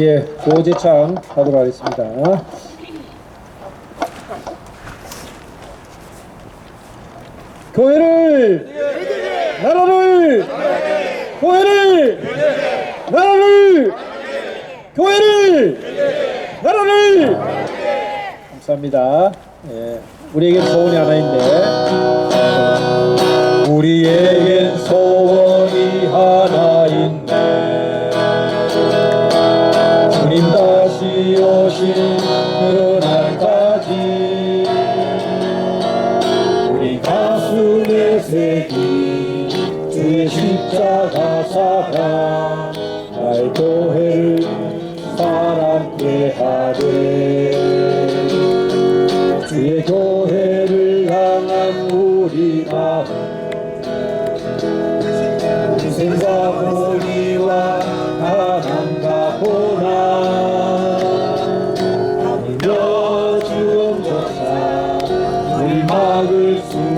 예, 고재창 하도록 하겠습니다. 교회를 나라를 교회를 나라를 교회를 나라를 감사합니다. 예, 우리에겐 소원이 하나. 우 새긴 주의 십자가 사랑 나의 교회를 사랑케 하네 주의 교회를 향한 우리 마음. 희생과 공의와 가난과 고난 믿어 주옵소서. 우리 막을 수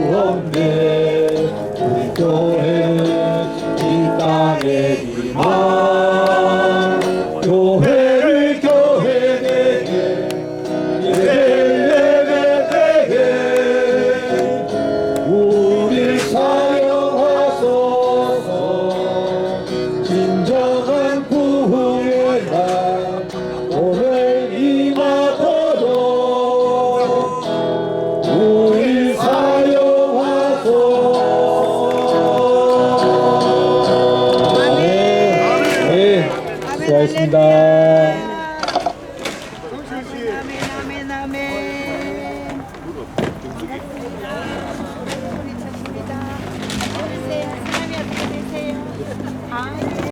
예, 수고하셨습니다. 아멘, 아멘, 아멘.